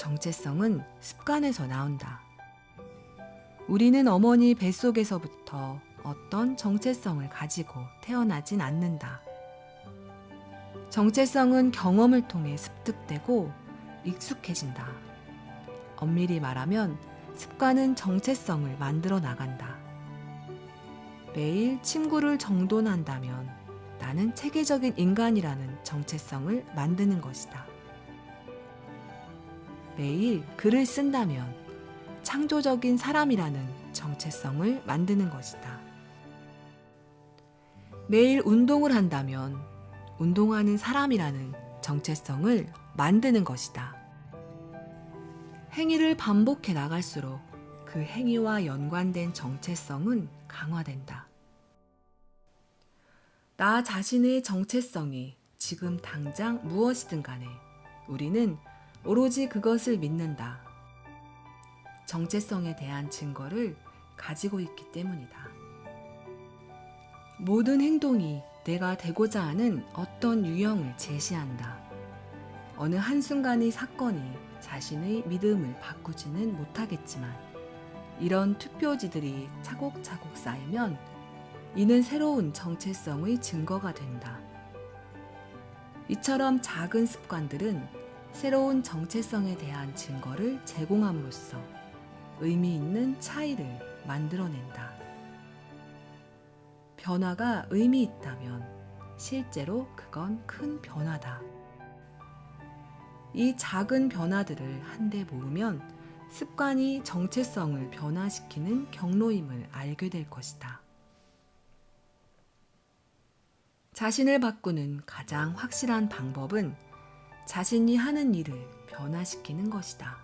정체성은 습관에서 나온다. 우리는 어머니 뱃속에서부터 어떤 정체성을 가지고 태어나진 않는다. 정체성은 경험을 통해 습득되고 익숙해진다. 엄밀히 말하면 습관은 정체성을 만들어 나간다. 매일 침구를 정돈한다면 나는 체계적인 인간이라는 정체성을 만드는 것이다. 매일 글을 쓴다면 창조적인 사람이라는 정체성을 만드는 것이다. 매일 운동을 한다면 운동하는 사람이라는 정체성을 만드는 것이다. 행위를 반복해 나갈수록 그 행위와 연관된 정체성은 강화된다. 나 자신의 정체성이 지금 당장 무엇이든 간에 우리는 오로지 그것을 믿는다. 정체성에 대한 증거를 가지고 있기 때문이다. 모든 행동이 내가 되고자 하는 어떤 유형을 제시한다. 어느 한순간의 사건이 자신의 믿음을 바꾸지는 못하겠지만 이런 투표지들이 차곡차곡 쌓이면 이는 새로운 정체성의 증거가 된다. 이처럼 작은 습관들은 새로운 정체성에 대한 증거를 제공함으로써 의미 있는 차이를 만들어낸다. 변화가 의미 있다면 실제로 그건 큰 변화다. 이 작은 변화들을 한데 모으면 습관이 정체성을 변화시키는 경로임을 알게 될 것이다. 자신을 바꾸는 가장 확실한 방법은 자신이 하는 일을 변화시키는 것이다.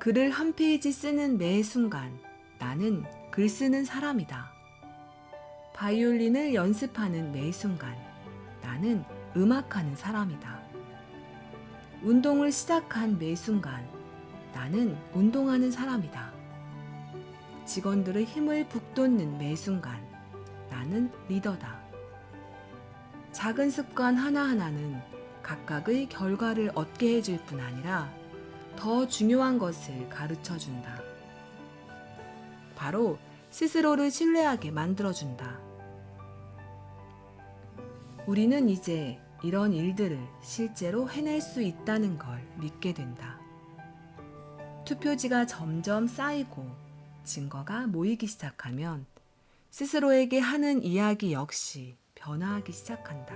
글을 한 페이지 쓰는 매 순간 나는 글 쓰는 사람이다. 바이올린을 연습하는 매 순간 나는 음악하는 사람이다. 운동을 시작한 매 순간 나는 운동하는 사람이다. 직원들의 힘을 북돋는 매 순간 나는 리더다. 작은 습관 하나하나는 각각의 결과를 얻게 해줄 뿐 아니라 더 중요한 것을 가르쳐 준다. 바로 스스로를 신뢰하게 만들어준다. 우리는 이제 이런 일들을 실제로 해낼 수 있다는 걸 믿게 된다. 투표지가 점점 쌓이고 증거가 모이기 시작하면 스스로에게 하는 이야기 역시 변화하기 시작한다.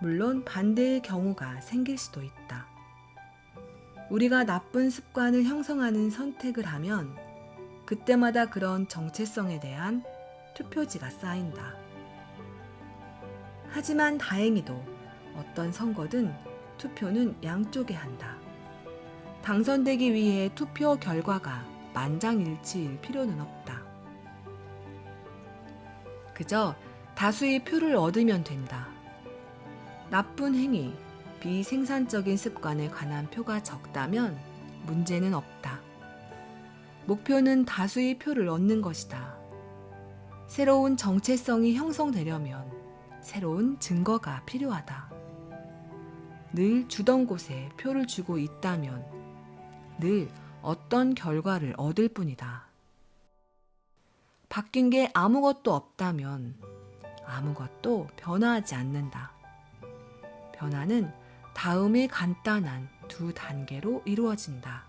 물론 반대의 경우가 생길 수도 있다. 우리가 나쁜 습관을 형성하는 선택을 하면 그때마다 그런 정체성에 대한 투표지가 쌓인다. 하지만 다행히도 어떤 선거든 투표는 양쪽에 한다. 당선되기 위해 투표 결과가 만장일치일 필요는 없다. 그저 다수의 표를 얻으면 된다. 나쁜 행위, 비생산적인 습관에 관한 표가 적다면 문제는 없다. 목표는 다수의 표를 얻는 것이다. 새로운 정체성이 형성되려면 새로운 증거가 필요하다. 늘 주던 곳에 표를 주고 있다면 늘 어떤 결과를 얻을 뿐이다. 바뀐 게 아무것도 없다면 아무것도 변화하지 않는다. 변화는 다음의 간단한 두 단계로 이루어진다.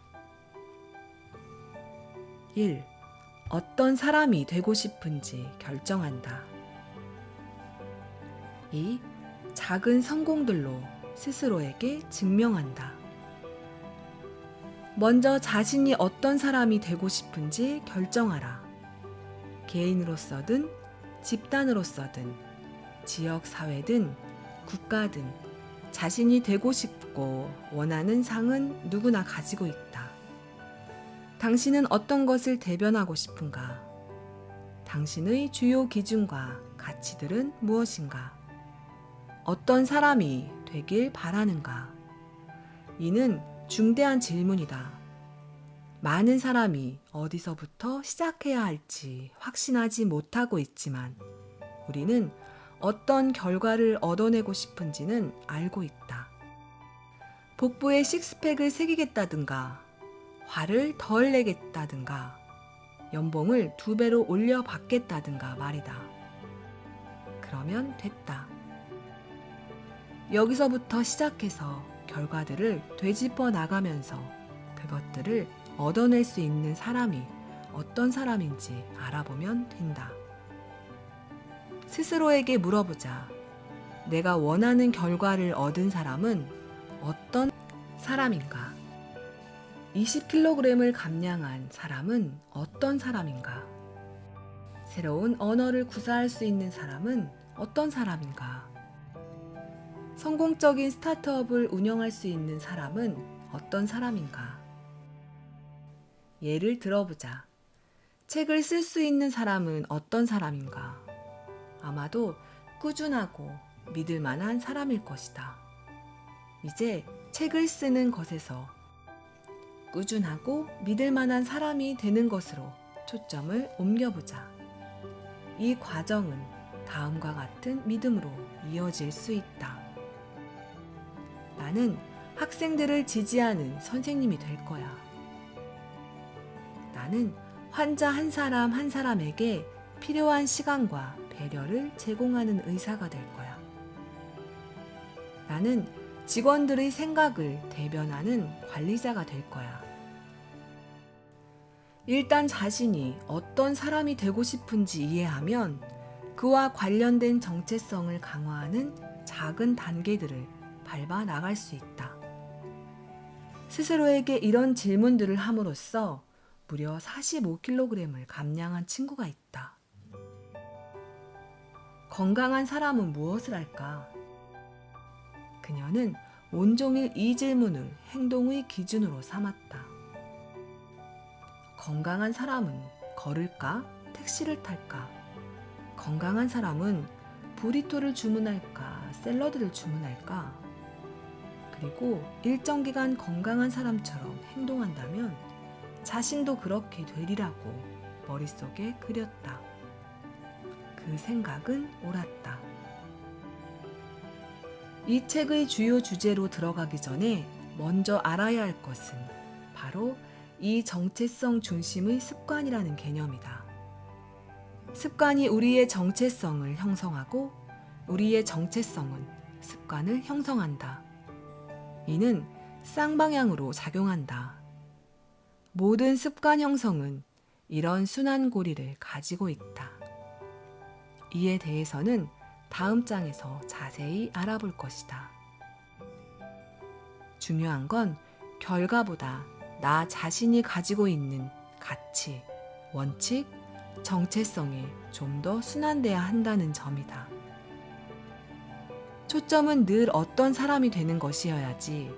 1. 어떤 사람이 되고 싶은지 결정한다. 2. 작은 성공들로 스스로에게 증명한다. 먼저 자신이 어떤 사람이 되고 싶은지 결정하라. 개인으로서든 집단으로서든 지역 사회든 국가든 자신이 되고 싶고 원하는 상은 누구나 가지고 있다. 당신은 어떤 것을 대변하고 싶은가? 당신의 주요 기준과 가치들은 무엇인가? 어떤 사람이 되길 바라는가? 이는 중대한 질문이다. 많은 사람이 어디서부터 시작해야 할지 확신하지 못하고 있지만 우리는 어떤 결과를 얻어내고 싶은지는 알고 있다. 복부에 식스팩을 새기겠다든가, 화를 덜 내겠다든가, 연봉을 두 배로 올려 받겠다든가 말이다. 그러면 됐다. 여기서부터 시작해서 결과들을 되짚어 나가면서 그것들을 얻어낼 수 있는 사람이 어떤 사람인지 알아보면 된다. 스스로에게 물어보자. 내가 원하는 결과를 얻은 사람은 어떤 사람인가? 20kg을 감량한 사람은 어떤 사람인가? 새로운 언어를 구사할 수 있는 사람은 어떤 사람인가? 성공적인 스타트업을 운영할 수 있는 사람은 어떤 사람인가? 예를 들어보자. 책을 쓸 수 있는 사람은 어떤 사람인가? 아마도 꾸준하고 믿을 만한 사람일 것이다. 이제 책을 쓰는 것에서 꾸준하고 믿을 만한 사람이 되는 것으로 초점을 옮겨보자. 이 과정은 다음과 같은 믿음으로 이어질 수 있다. 나는 학생들을 지지하는 선생님이 될 거야. 나는 환자 한 사람 한 사람에게 필요한 시간과 배려를 제공하는 의사가 될 거야. 나는 직원들의 생각을 대변하는 관리자가 될 거야. 일단 자신이 어떤 사람이 되고 싶은지 이해하면 그와 관련된 정체성을 강화하는 작은 단계들을 밟아 나갈 수 있다. 스스로에게 이런 질문들을 함으로써 무려 45kg을 감량한 친구가 있다. 건강한 사람은 무엇을 할까? 그녀는 온종일 이 질문을 행동의 기준으로 삼았다. 건강한 사람은 걸을까? 택시를 탈까? 건강한 사람은 브리토를 주문할까? 샐러드를 주문할까? 그리고 일정 기간 건강한 사람처럼 행동한다면 자신도 그렇게 되리라고 머릿속에 그렸다. 그 생각은 옳았다. 이 책의 주요 주제로 들어가기 전에 먼저 알아야 할 것은 바로 이 정체성 중심의 습관이라는 개념이다. 습관이 우리의 정체성을 형성하고 우리의 정체성은 습관을 형성한다. 이는 쌍방향으로 작용한다. 모든 습관 형성은 이런 순환고리를 가지고 있다. 이에 대해서는 다음 장에서 자세히 알아볼 것이다. 중요한 건 결과보다 나 자신이 가지고 있는 가치, 원칙, 정체성이 좀 더 순환돼야 한다는 점이다. 초점은 늘 어떤 사람이 되는 것이어야지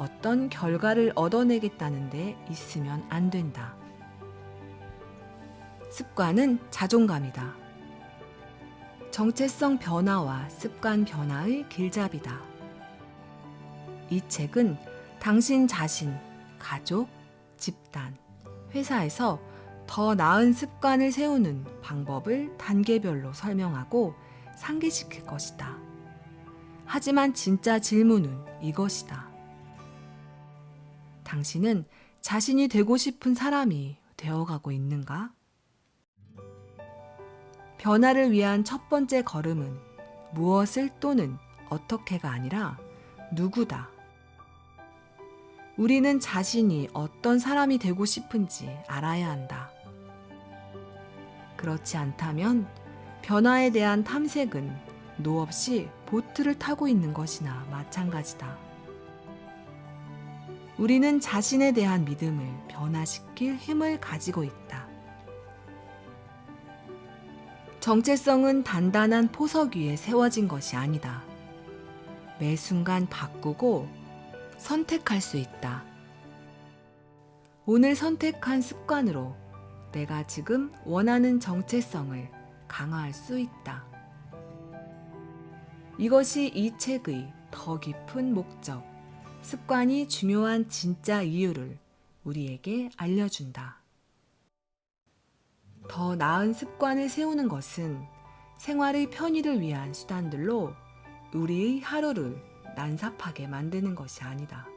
어떤 결과를 얻어내겠다는 데 있으면 안 된다. 습관은 자존감이다. 정체성 변화와 습관 변화의 길잡이다. 이 책은 당신 자신, 가족, 집단, 회사에서 더 나은 습관을 세우는 방법을 단계별로 설명하고 상기시킬 것이다. 하지만 진짜 질문은 이것이다. 당신은 자신이 되고 싶은 사람이 되어가고 있는가? 변화를 위한 첫 번째 걸음은 무엇을 또는 어떻게가 아니라 누구다. 우리는 자신이 어떤 사람이 되고 싶은지 알아야 한다. 그렇지 않다면 변화에 대한 탐색은 노 없이 보트를 타고 있는 것이나 마찬가지다. 우리는 자신에 대한 믿음을 변화시킬 힘을 가지고 있다. 정체성은 단단한 포석 위에 세워진 것이 아니다. 매 순간 바꾸고 선택할 수 있다. 오늘 선택한 습관으로 내가 지금 원하는 정체성을 강화할 수 있다. 이것이 이 책의 더 깊은 목적, 습관이 중요한 진짜 이유를 우리에게 알려준다. 더 나은 습관을 세우는 것은 생활의 편의를 위한 수단들로 우리의 하루를 난삽하게 만드는 것이 아니다.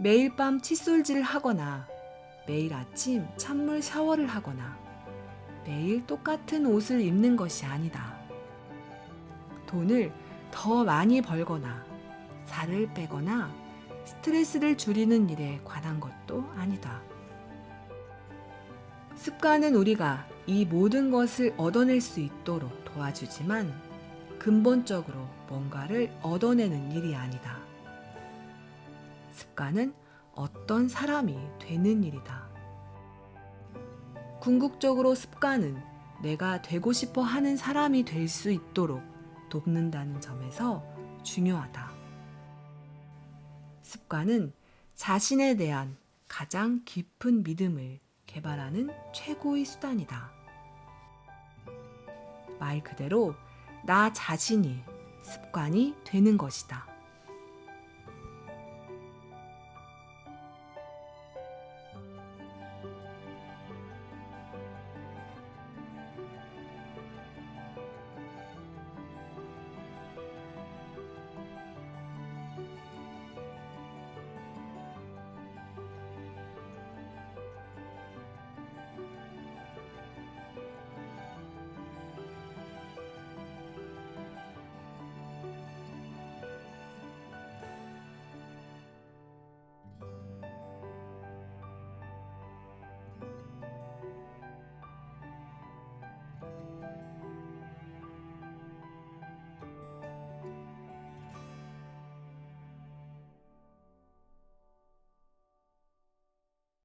매일 밤 칫솔질을 하거나 매일 아침 찬물 샤워를 하거나 매일 똑같은 옷을 입는 것이 아니다. 돈을 더 많이 벌거나 살을 빼거나 스트레스를 줄이는 일에 관한 것도 아니다. 습관은 우리가 이 모든 것을 얻어낼 수 있도록 도와주지만 근본적으로 뭔가를 얻어내는 일이 아니다. 습관은 어떤 사람이 되는 일이다. 궁극적으로 습관은 내가 되고 싶어 하는 사람이 될 수 있도록 돕는다는 점에서 중요하다. 습관은 자신에 대한 가장 깊은 믿음을 개발하는 최고의 수단이다. 말 그대로 나 자신이 습관이 되는 것이다.